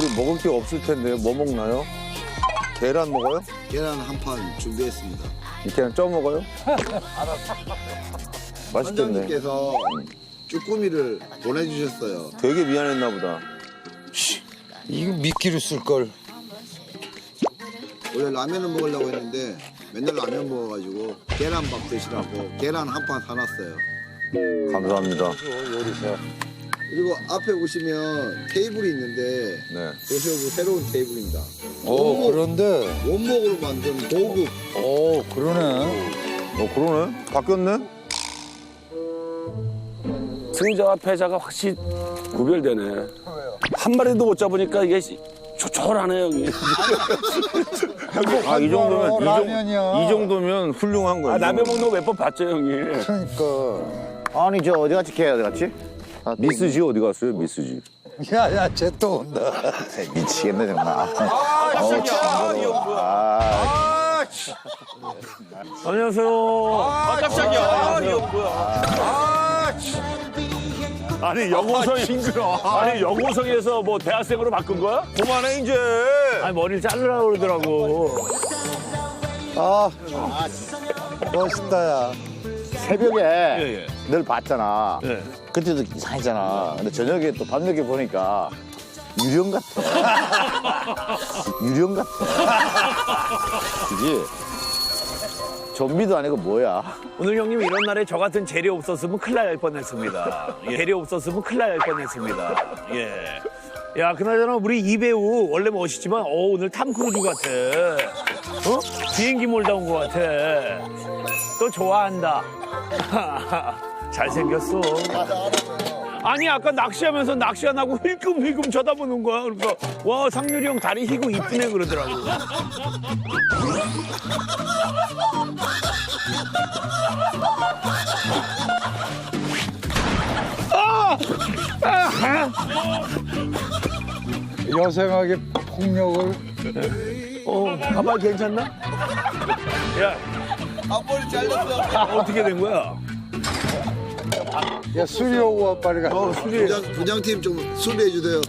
우리 먹을 게 없을 텐데 뭐 먹나요? 계란 먹어요? 계란 한 판 준비했습니다. 이 계란 쪄 먹어요? 맛있겠네. 선장님께서 쭈꾸미를 보내주셨어요. 되게 미안했나 보다. 이거 미끼로 쓸걸. 원래 라면을 먹으려고 했는데 맨날 라면 먹어가지고 계란밥 드시라고 계란 한 판 사놨어요. 감사합니다. 요리사. 그리고 앞에 보시면 테이블이 있는데 네. 요새 새로운 테이블입니다. 어, 원목, 그런데. 원목으로 만든 고급 어, 그러네. 어 그러네. 바뀌었네. 승자와 패자가 확실히 구별되네. 한 마리도 못 잡으니까 이게 시- 조촐하네 형이. 아이 정도면 이, 정, 라면이야. 이 정도면 훌륭한 거예요. 아 라면 먹는 거 몇 번 봤죠 형이. 그러니까. 아니 저 어디 갔지 걔 어디 갔지? 미스지 어디 갔어요? 미스지. 야, 야, 쟤 또 온다. 미치겠네 정말. 아, 아, 안녕하세요. 아, 깜짝이야. 아니 영호성이 아니 영호성에서 뭐 대학생으로 바꾼 거야? 그만해 이제. 아니 머리를 자르라고 그러더라고. 아, 멋있다, 야. 새벽에 예. 늘 봤잖아. 예. 그때도 이상했잖아. 근데 저녁에 또 밤늦게 보니까 유령 같아. 유령 같아. 그지? 좀비도 아니고 뭐야? 오늘 형님 이런 날에 저 같은 재료 없었으면 큰일 날 뻔했습니다. 예. 재료 없었으면 큰일 날 뻔했습니다. 예. 야, 그나저나 우리 이 배우 원래 멋있지만 어, 오늘 탐 크루즈 같아. 어? 비행기 몰다 온 것 같아. 또 좋아한다. 잘생겼어. 아니 아까 낚시하면서 낚시 안 하고 힐끔힐끔 쳐다보는 거야. 그러니까 와 상률이 형 다리 희고 이쁘네 그러더라고. 여생하게 폭력을. 어, 가발 괜찮나? 야, 앞머리 잘렸어. 어떻게 된 거야? 야, 수리하고 와, 빨리 가. 어, 술이 부장, 부장팀 좀 수리해 주세요.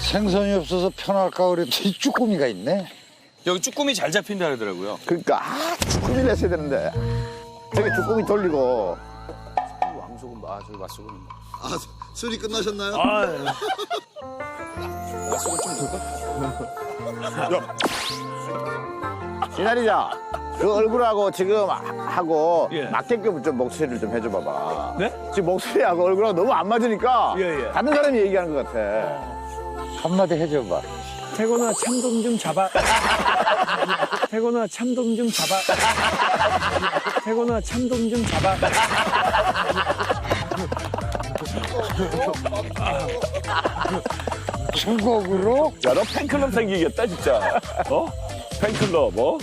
생선이 없어서 편할까 그랬더니 쭈꾸미가 있네. 여기 쭈꾸미 잘 잡힌다 그러더라고요. 그러니까 아 쭈꾸미를 했어야 되는데. 저기 쭈꾸미 돌리고 왕소금, 아, 저기 맛소금. 아 수- 수리 끝나셨나요? 아, 맛소금 좀 넣을까? 기다리자. 그 얼굴하고 지금 하고 예. 맞게끔 좀 목소리를 좀 해줘 봐봐. 네? 지금 목소리하고 얼굴하고 너무 안 맞으니까 예, 예. 다른 사람이 얘기하는 것 같아. 한마디 해줘봐. 태곤아 참돔 좀 잡아. 태곤아 참돔 좀 잡아. 태곤아 참돔 좀 잡아. 주걱으로? 야, 너 팬클럽 생기겠다, 진짜. 어? 팬클럽, 어?